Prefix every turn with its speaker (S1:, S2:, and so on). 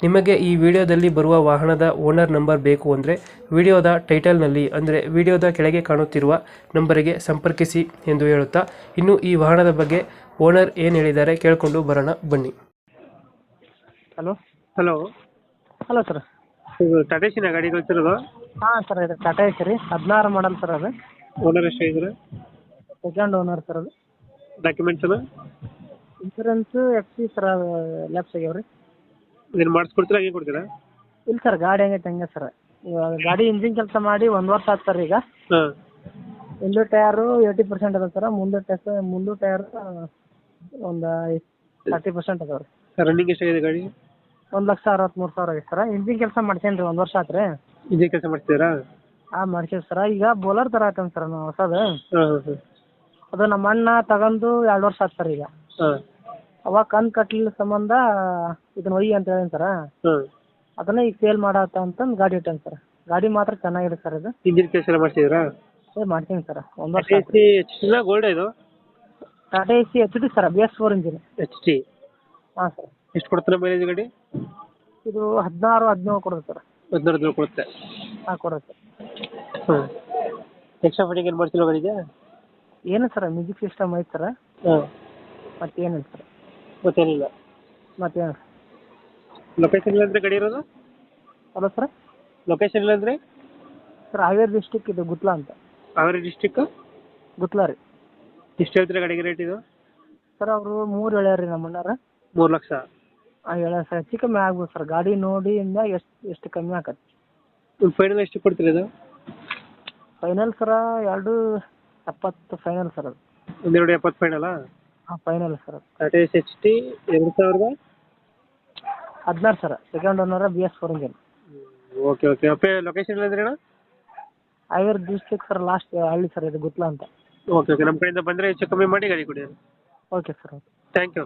S1: ನಿಮಗೆ ಈ ವಿಡಿಯೋದಲ್ಲಿ ಬರುವ ವಾಹನದ ಓನರ್ ನಂಬರ್ ಬೇಕು ಅಂದರೆ ವಿಡಿಯೋದ ಟೈಟಲ್ನಲ್ಲಿ ಅಂದರೆ ವಿಡಿಯೋದ ಕೆಳಗೆ ಕಾಣುತ್ತಿರುವ ನಂಬರಿಗೆ ಸಂಪರ್ಕಿಸಿ ಎಂದು ಹೇಳುತ್ತಾ ಇನ್ನು ಈ ವಾಹನದ ಬಗ್ಗೆ ಓನರ್ ಏನು ಹೇಳಿದ್ದಾರೆ ಕೇಳಿಕೊಂಡು ಬರೋಣ ಬನ್ನಿ.
S2: ಹಲೋ?
S1: ಹಲೋ?
S2: Hello sir.
S1: ಇದು ಟಾಟಾ ಸಿನ ಗಾಡಿ ಗೊತ್ತಿರೋದು
S2: ಹಾಂ ಸರ್ ಇದು ಟಾಟಾ ಐತೆ ರೀ. ಹದಿನಾರು ಮಾಡಲ್ ಸರ್ ಅದು.
S1: ಓನರ್ ಎಷ್ಟು ಇದ್ರೆ
S2: ಸೆಕೆಂಡ್ ಓನರ್ ಸರ್ ಅದು.
S1: ಡಾಕ್ಯುಮೆಂಟ್ಸ್ ಎಲ್ಲ
S2: insurance F C sir lapse ಆಗ್ಯಾವ ರೀ
S1: ಇದನ್ನು ಮಾಡಿಸ್ಕೊಡ್ತೀರಾ ಹಂಗೆ ಕೊಡ್ತೀರಾ?
S2: ಇಲ್ಲ ಸರ್ ಗಾಡಿ ಹೆಂಗೈತೆ ಹಂಗೆ ಸರ್. ಇವಾಗ ಗಾಡಿ ಇಂಜಿನ್ ಕೆಲಸ ಮಾಡಿ ಒಂದು ವರ್ಷ ಆಯ್ತು ಸರ್ ಈಗ.
S1: ಹಾಂ.
S2: ಟೈರು ಟಯರು ಏಯ್ಟಿ ಪರ್ಸೆಂಟ್ ಅದ ಸರ್ ಮುಂದೆ ಟೆಸ್ ಮುಂದೆ ಟೈರ್ ಒಂದು ತರ್ಟಿ ಪರ್ಸೆಂಟ್ ಅದಾವ ರೀ.
S1: ರನ್ನಿಂಗ್ ಎಷ್ಟಾಗಿದೆ ಗಾಡಿ?
S2: ಒಂದು ಲಕ್ಷ ಅರವತ್ತ್ಮೂರು ಸಾವಿರ ಆಗೈತೆ ಸರ್. ಇಂಜಿನ್ ಕೆಲಸ ಮಾಡ್ಸೇನಿ ರೀ ಒಂದು ವರ್ಷ ಆಯ್ತು ರೀ.
S1: ಇದೇ ಕೆಲಸ ಮಾಡ್ತೀರಾ
S2: ಹಾಂ ಮಾಡ್ಸೀವಿ ಸರ್. ಈಗ ಬೋಲರ್ ಥರ ಆಯ್ತಂತ ಸರ್ ನಾವು ಹೊಸದು.
S1: ಹಾಂ ಹಾಂ ಹಾಂ.
S2: ಅದು ನಮ್ಮ ಅಣ್ಣ ತಗೊಂಡು ಎರಡು ವರ್ಷ ಆಯ್ತು ಸರ್ ಈಗ.
S1: ಹಾಂ.
S2: ಅವಾಗ ಕಂತು ಕಟ್ಟಲಿಲ್ಲ ಸಂಬಂಧ ಇದನ್ನ ಒಯ್ಯಿ ಅಂತ ಹೇಳಿ ಸರ.
S1: ಹಾಂ
S2: ಅದನ್ನ ಈಗ ಸೇಲ್ ಮಾಡತ್ತ ಅಂತ ಗಾಡಿ ಇಟ್ಟಾನೆ ಸರ್. ಗಾಡಿ ಮಾತ್ರ ಚೆನ್ನಾಗಿದೆ ಸರ್ ಇದು.
S1: ಇಂಜಿನ್ ಕೆಲಸ ಎಲ್ಲ ಮಾಡ್ತಿದ್ದೀರಾ
S2: ಏ ಮಾಡ್ತೀನಿ ಸರ್. ಒಂದು ವರ್ಷ
S1: ಎಚ್ ಟಿ ಎಚ್ ಟಿನ ಗೋಲ್ಡ್ ಇದು?
S2: Tata A C H D sir B S four engine
S1: H T
S2: ಹಾಂ ಸರ್.
S1: ಎಷ್ಟು ಕೊಡ್ತಾರೆ ಮೈಲೇಜ್ ಗಾಡಿ?
S2: ಇದು ಹದಿನಾರು ಹದಿನೇಳು ಕೊಡುತ್ತೆ ಸರ್.
S1: ಹದಿನಾರು ಹದಿನೇಳು ಕೊಡುತ್ತೆ.
S2: ಹಾಂ ಕೊಡುತ್ತೆ ಸರ್.
S1: ಹಾಂ ಎಕ್ಸ್ಟ್ರಾ ಫಿಟ್ಟಿಂಗ್ ಏನು ಮಾಡ್ತಿಲ್ಲ ಗಾಡಿಗೆ
S2: ಏನು ಸರ್ ಮ್ಯೂಸಿಕ್ ಸಿಸ್ಟಮ್ ಐತೆ ಸರ್.
S1: ಮತ್ತೆ
S2: ಮತ್ತೇನಿಲ್ಲ ಸರ್.
S1: ಮತ್ತೇನಿಲ್ಲ
S2: ಮತ್ತೇನು
S1: ಲೊಕೇಶನ್ ಇಲ್ಲಂದ್ರೆ ಗಡಿ ಇರೋದು?
S2: ಅಲ್ಲ ಸರ್
S1: ಲೊಕೇಶನ್ ಇಲ್ಲಂದ್ರೆ
S2: ಸರ್ ಹಾವೇರಿ ಡಿಸ್ಟಿಕ್ ಇದು ಗುತ್ಲಾ ಅಂತ.
S1: ಹಾವೇರಿ ಡಿಸ್ಟಿಕ್
S2: ಗುತ್ಲಾ ರೀ.
S1: ಎಷ್ಟು ಹೇಳ್ತೀರಾ ಗಾಡಿಗೆ ರೇಟ್ ಇದು?
S2: ಸರ್ ಅವರು ಮೂರು ಹೇಳ್ಯಾರ ರೀ ನಮ್ಮ ಅಣ್ಣಾರ
S1: ಮೂರು ಲಕ್ಷ?
S2: ಹಾಂ ಹೇಳ ಸರ್ ಹೆಚ್ಚು ಕಮ್ಮಿ ಆಗ್ಬೋದು ಸರ್ ಗಾಡಿ ನೋಡಿ ಇಂದ ಎಷ್ಟು ಎಷ್ಟು ಕಮ್ಮಿ ಆಗತ್ತೆ.
S1: ಫೈನಲ್ ಎಷ್ಟು ಕೊಡ್ತೀರಿ ಇದು?
S2: ಫೈನಲ್ ಸರ ಎರಡು ಎಪ್ಪತ್ತು ಫೈನಲ್ ಸರ್ ಅದು.
S1: ಒಂದೆರಡು ಎಪ್ಪತ್ತು ಫೈನಲ್ಲ
S2: ಹಾಂ final sir. Thirty
S1: Tata S H T ಎರಡು ಸಾವಿರದ?
S2: ಹದಿನಾರು sir second ಓನರ B S four engine
S1: okay okay ಅಪ್ಪೆ ಲೊಕೇಶನ್ ಇಲ್ಲಂದ್ರೆ ಅಣ್ಣ
S2: ಐವರ್ ಡಿಸ್ಟ್ರಿಕ್ಟ್ ಸರ್ ಲಾಸ್ಟ್ ಹಳ್ಳಿ ಸರ್ ಇದು ಗುತ್ಲಾ ಅಂತ.
S1: ಓಕೆ ಓಕೆ ನಮ್ಮ ಕಡೆಯಿಂದ ಬಂದರೆ ಹೆಚ್ಚು ಕಮ್ಮಿ ಮಾಡಿ ಗಾಡಿ ಕೊಡಿ.
S2: Okay sir okay
S1: thank you